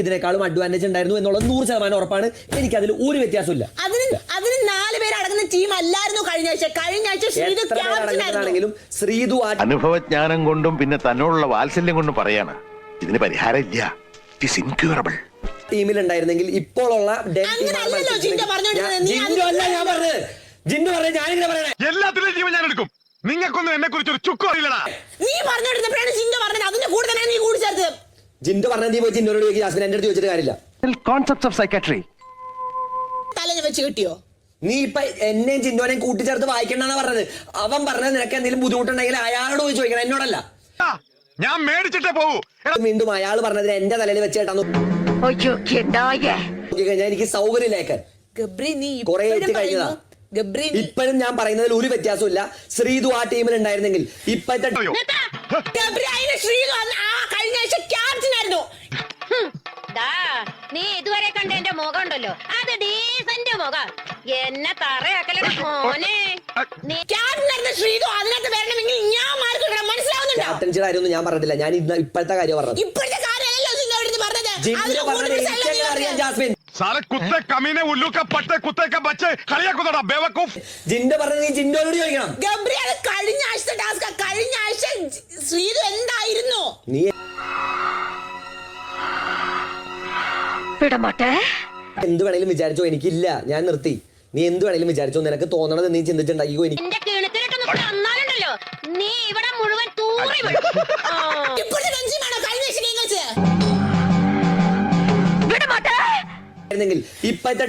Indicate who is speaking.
Speaker 1: ഇതിനേക്കാളും അഡ്വാന്റേജ് ഉണ്ടായിരുന്നു എന്നുള്ളത് നൂറ് ശതമാനം ഉറപ്പാണ്. എനിക്ക് അതിൽ ഒരു വ്യത്യാസമില്ല
Speaker 2: അതിന് അതിന് നാല് പേരടങ്ങുന്ന ടീം അല്ലായിരുന്നു കഴിഞ്ഞ ആഴ്ച. കഴിഞ്ഞ ആഴ്ച ശ്രീതു ക്യാപ്റ്റൻ
Speaker 1: ശ്രീതു
Speaker 3: അനുഭവജ്ഞാനം കൊണ്ടും പിന്നെ തന്നോടുള്ള വാത്സല്യം കൊണ്ടും പറയാണ്. ഇതിന് പരിഹാരമില്ല. ഇറ്റ്സ് ഇൻക്യൂറബിൾ
Speaker 1: ടീമിൽ ഉണ്ടായിരുന്നെങ്കിൽ ഇപ്പോഴുള്ള ഡെൻ
Speaker 2: അങ്ങനെ അല്ലല്ലോ
Speaker 1: മത്സരിച്ചതെങ്കിൽ
Speaker 2: ജിൻഡോ
Speaker 1: ഞാൻ-
Speaker 2: നീ
Speaker 1: അല്ല ഞാൻ പറഞ്ഞത്. ജിൻഡോ പറഞ്ഞത് ഞാനിങ്ങനെ പറയണേ.
Speaker 4: എല്ലാത്തിലും ജീവൻ ഞാൻ എടുക്കും. നിങ്ങൾക്കൊന്നും എന്നെ കുറിച്ച് ഒരു ചുക്കും അറിയില്ലടാ.
Speaker 2: നീ പറഞ്ഞോണ്ടിരുന്നപ്പോഴാണ് ജിൻഡോ
Speaker 1: പറഞ്ഞ നീ പോയി ജിൻഡോനോട് ചോദിക്കും ജാസ്മിൻ എന്റെ അടുത്ത് ചോദിച്ചിട്ട് കാര്യമില്ല.
Speaker 3: കോൺസെപ്റ്റ് ഓഫ് സൈക്കാട്രി
Speaker 2: തലയിൽ വെച്ച് കിട്ടിയോ?
Speaker 1: നീ ഇപ്പൊ എന്നെയും ജിൻഡോനെയും കൂട്ടിച്ചേർത്ത് വായിക്കണ്ടെന്നാ പറഞ്ഞത്. അവൻ പറഞ്ഞത് നിനക്ക് എന്തെങ്കിലും ബുദ്ധിമുട്ടുണ്ടെങ്കിൽ അയാളോട് പോയി ചോദിക്കണം എന്നോടല്ല.
Speaker 4: ഞാൻ മേടിച്ചിട്ടേ പോകൂ എടാ,
Speaker 1: വീണ്ടും അയാൾ പറഞ്ഞതിന് എന്റെ തലയിൽ വെച്ച് കേട്ടാന്ന് കഴിഞ്ഞാൽ എനിക്ക് സൗകര്യമില്ലേക്ക്
Speaker 2: ഗബ്രി നീ
Speaker 1: കുറേ
Speaker 2: ഇപ്പോഴും
Speaker 1: എത്തി കഴിഞ്ഞതാ.
Speaker 2: ഗബ്രി
Speaker 1: ഇപ്പോഴും ഞാൻ പറയുന്നതിൽ ഒരു വ്യത്യാസമില്ല ശ്രീതു ആ ടീമിൽ ഉണ്ടായിരുന്നെങ്കിൽ ഇപ്പോഴത്തെ
Speaker 4: അയ്യോ.
Speaker 2: ഗബ്രി അതിന് ശ്രീതു അന്ന് ആ കഴിഞ്ഞ ആഴ്ച ക്യാപ്റ്റനായിരുന്നു.
Speaker 5: ദാ, നീ ഇതുവരെ കണ്ട എന്റെ മുഖം ഉണ്ടല്ലോ അത് ഡീസന്റ് മുഖം. എന്നെ തറയാക്കലട മോനെ.
Speaker 2: ശ്രീതു. അതിനകത്ത് വരണമെങ്കിൽ ഞാൻ മാർക്ക് കിട്ടണം മനസ്സിലാവുന്നുണ്ടോ?
Speaker 1: ക്യാപ്റ്റൻസിയുടെ കാര്യമൊന്നും ഞാൻ പറഞ്ഞില്ല ഞാൻ ഇന്ന് ഇപ്പോഴത്തെ കാര്യം പറഞ്ഞത്.
Speaker 2: ഇപ്പോഴത്തെ കാര്യമല്ലല്ലോ പറഞ്ഞത്. കൂടുതൽ സ്ഥലം
Speaker 1: ജാസ്മിൻ? പറഞ്ഞത് നീ ചോദിക്കണം.
Speaker 2: ഗബ്രി അത് കഴിഞ്ഞ ആഴ്ചത്തെ ടാസ്ക് കഴിഞ്ഞ ആഴ്ച ശ്രീതു എന്തായിരുന്നു
Speaker 1: നീ എന്ത് വേണേലും വിചാരിച്ചോ എനിക്കില്ല. ഞാൻ നിർത്തി. നീ എന്ത് വേണേലും വിചാരിച്ചോ നിനക്ക് തോന്നണത് നീ ചിന്തിച്ചിട്ടുണ്ടാക്കിക്കോ എനിക്ക്
Speaker 5: നീ ഇവിടെ മുഴുവൻ തൂറി.
Speaker 2: ഇപ്പോഴത്തെ